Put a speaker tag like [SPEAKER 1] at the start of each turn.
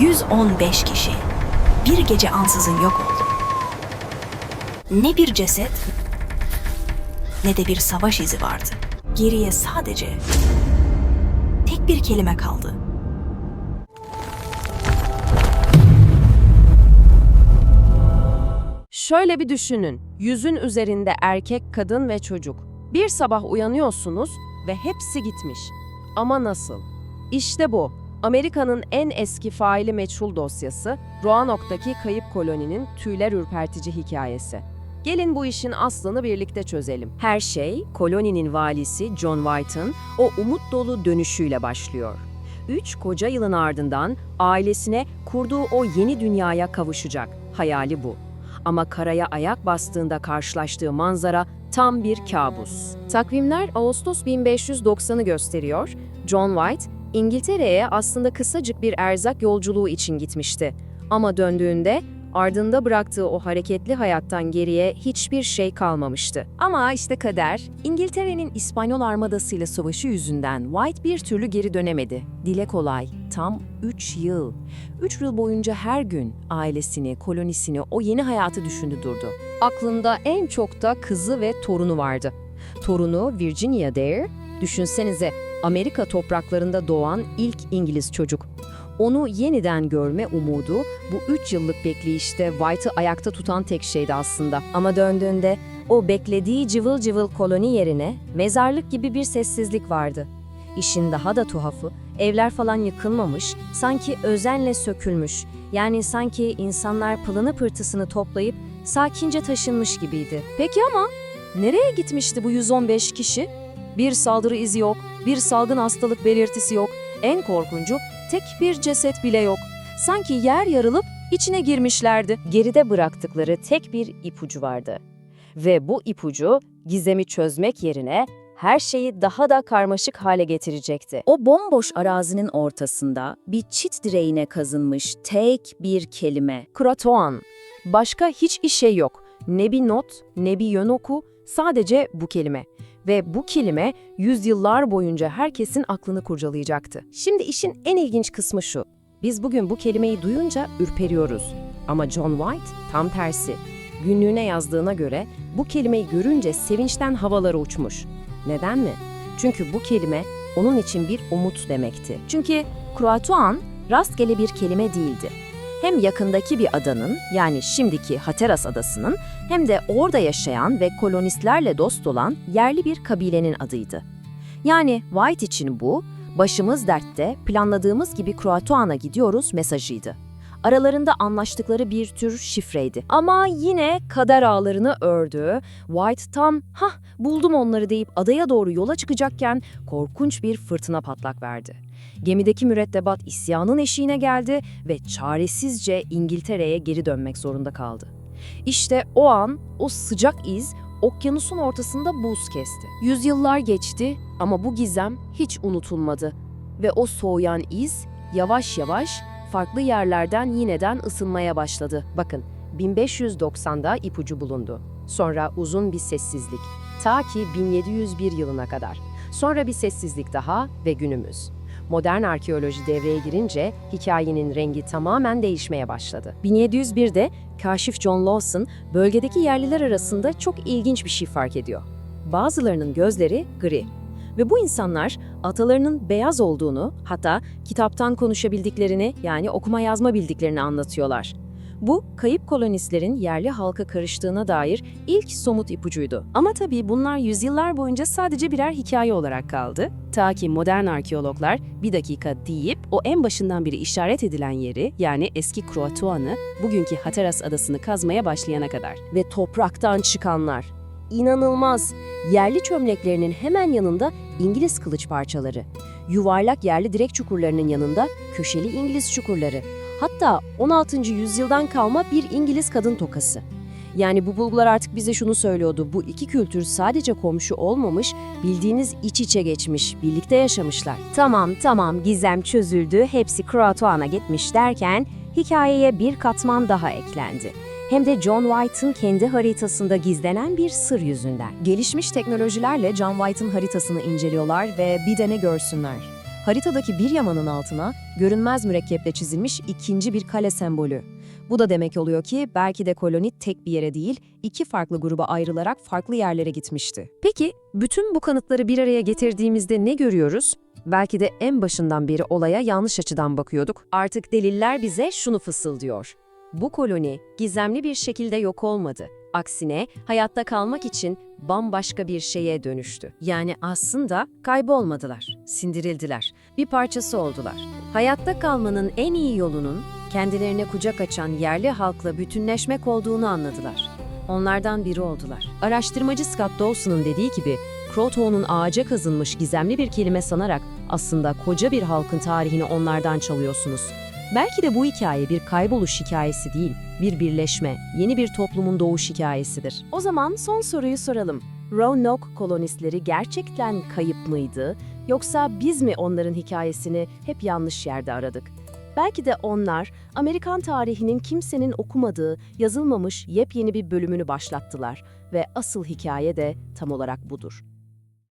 [SPEAKER 1] 115 kişi bir gece ansızın yok oldu. Ne bir ceset ne de bir savaş izi vardı. Geriye sadece tek bir kelime kaldı.
[SPEAKER 2] Şöyle bir düşünün. Yüzün üzerinde erkek, kadın ve çocuk. Bir sabah uyanıyorsunuz ve hepsi gitmiş. Ama nasıl? İşte bu. Amerika'nın en eski faili meçhul dosyası, Roanoke'daki kayıp koloninin tüyler ürpertici hikayesi. Gelin bu işin aslını birlikte çözelim. Her şey koloninin valisi John White'ın o umut dolu dönüşüyle başlıyor. Üç koca yılın ardından ailesine kurduğu o yeni dünyaya kavuşacak. Hayali bu. Ama karaya ayak bastığında karşılaştığı manzara tam bir kabus. Takvimler Ağustos 1590'ı gösteriyor. John White, İngiltere'ye aslında kısacık bir erzak yolculuğu için gitmişti. Ama döndüğünde ardında bıraktığı o hareketli hayattan geriye hiçbir şey kalmamıştı. Ama işte kader, İngiltere'nin İspanyol armadasıyla savaşı yüzünden White bir türlü geri dönemedi. Dile kolay, tam 3 yıl. 3 yıl boyunca her gün ailesini, kolonisini, o yeni hayatı düşündü durdu. Aklında en çok da kızı ve torunu vardı. Torunu Virginia Dare, düşünsenize Amerika topraklarında doğan ilk İngiliz çocuk. Onu yeniden görme umudu bu 3 yıllık bekleyişte White'ı ayakta tutan tek şeydi aslında. Ama döndüğünde o beklediği cıvıl cıvıl koloni yerine mezarlık gibi bir sessizlik vardı. İşin daha da tuhafı, evler falan yıkılmamış, sanki özenle sökülmüş. Yani sanki insanlar pılını pırtısını toplayıp sakince taşınmış gibiydi. Peki ama nereye gitmişti bu 115 kişi? Bir saldırı izi yok, bir salgın hastalık belirtisi yok. En korkuncu tek bir ceset bile yok. Sanki yer yarılıp içine girmişlerdi. Geride bıraktıkları tek bir ipucu vardı. Ve bu ipucu gizemi çözmek yerine her şeyi daha da karmaşık hale getirecekti.
[SPEAKER 3] O bomboş arazinin ortasında bir çit direğine kazınmış tek bir kelime.
[SPEAKER 2] Kratoan. Başka hiçbir şey yok. Ne bir not, ne bir yön oku, sadece bu kelime. Ve bu kelime yüzyıllar boyunca herkesin aklını kurcalayacaktı. Şimdi işin en ilginç kısmı şu. Biz bugün bu kelimeyi duyunca ürperiyoruz. Ama John White tam tersi. Günlüğüne yazdığına göre bu kelimeyi görünce sevinçten havalara uçmuş. Neden mi? Çünkü bu kelime onun için bir umut demekti.
[SPEAKER 3] Çünkü Kroatuan rastgele bir kelime değildi. Hem yakındaki bir adanın yani şimdiki Hatteras adasının hem de orada yaşayan ve kolonistlerle dost olan yerli bir kabilenin adıydı. Yani White için bu, başımız dertte, planladığımız gibi Kroatuan'a gidiyoruz mesajıydı. Aralarında anlaştıkları bir tür şifreydi.
[SPEAKER 2] Ama yine kader ağlarını ördü. White tam ha buldum onları deyip adaya doğru yola çıkacakken korkunç bir fırtına patlak verdi. Gemideki mürettebat isyanın eşiğine geldi ve çaresizce İngiltere'ye geri dönmek zorunda kaldı. İşte o an o sıcak iz okyanusun ortasında buz kesti. Yüzyıllar geçti ama bu gizem hiç unutulmadı ve o soğuyan iz yavaş yavaş farklı yerlerden yineden ısınmaya başladı. Bakın 1590'da ipucu bulundu. Sonra uzun bir sessizlik. Ta ki 1701 yılına kadar. Sonra bir sessizlik daha ve günümüz. Modern arkeoloji devreye girince hikayenin rengi tamamen değişmeye başladı. 1701'de kaşif John Lawson bölgedeki yerliler arasında çok ilginç bir şey fark ediyor. Bazılarının gözleri gri. Ve bu insanlar atalarının beyaz olduğunu, hatta kitaptan konuşabildiklerini yani okuma yazma bildiklerini anlatıyorlar. Bu, kayıp kolonistlerin yerli halka karıştığına dair ilk somut ipucuydu. Ama tabii bunlar yüzyıllar boyunca sadece birer hikaye olarak kaldı. Ta ki modern arkeologlar bir dakika deyip o en başından beri işaret edilen yeri yani eski Kroatuan'ı, bugünkü Hatteras adasını kazmaya başlayana kadar. Ve topraktan çıkanlar. İnanılmaz! Yerli çömleklerinin hemen yanında İngiliz kılıç parçaları. Yuvarlak yerli direk çukurlarının yanında köşeli İngiliz çukurları. Hatta 16. yüzyıldan kalma bir İngiliz kadın tokası. Yani bu bulgular artık bize şunu söylüyordu. Bu iki kültür sadece komşu olmamış, bildiğiniz iç içe geçmiş, birlikte yaşamışlar.
[SPEAKER 3] Tamam tamam gizem çözüldü, hepsi Kroatuan'a gitmiş derken hikayeye bir katman daha eklendi. Hem de John White'ın kendi haritasında gizlenen bir sır yüzünden.
[SPEAKER 4] Gelişmiş teknolojilerle John White'ın haritasını inceliyorlar ve bir de ne görsünler.
[SPEAKER 5] Haritadaki bir yamanın altına görünmez mürekkeple çizilmiş ikinci bir kale sembolü. Bu da demek oluyor ki belki de koloni tek bir yere değil, iki farklı gruba ayrılarak farklı yerlere gitmişti.
[SPEAKER 2] Peki, bütün bu kanıtları bir araya getirdiğimizde ne görüyoruz? Belki de en başından beri olaya yanlış açıdan bakıyorduk. Artık deliller bize şunu fısıldıyor. Bu koloni gizemli bir şekilde yok olmadı. Aksine hayatta kalmak için bambaşka bir şeye dönüştü. Yani aslında kaybolmadılar, sindirildiler, bir parçası oldular. Hayatta kalmanın en iyi yolunun kendilerine kucak açan yerli halkla bütünleşmek olduğunu anladılar. Onlardan biri oldular. Araştırmacı Scott Dawson'ın dediği gibi, Croton'un ağaca kazınmış gizemli bir kelime sanarak aslında koca bir halkın tarihini onlardan çalıyorsunuz. Belki de bu hikaye bir kayboluş hikayesi değil, bir birleşme, yeni bir toplumun doğuş hikayesidir.
[SPEAKER 6] O zaman son soruyu soralım. Roanoke kolonistleri gerçekten kayıp mıydı? Yoksa biz mi onların hikayesini hep yanlış yerde aradık? Belki de onlar Amerikan tarihinin kimsenin okumadığı, yazılmamış yepyeni bir bölümünü başlattılar ve asıl hikaye de tam olarak budur.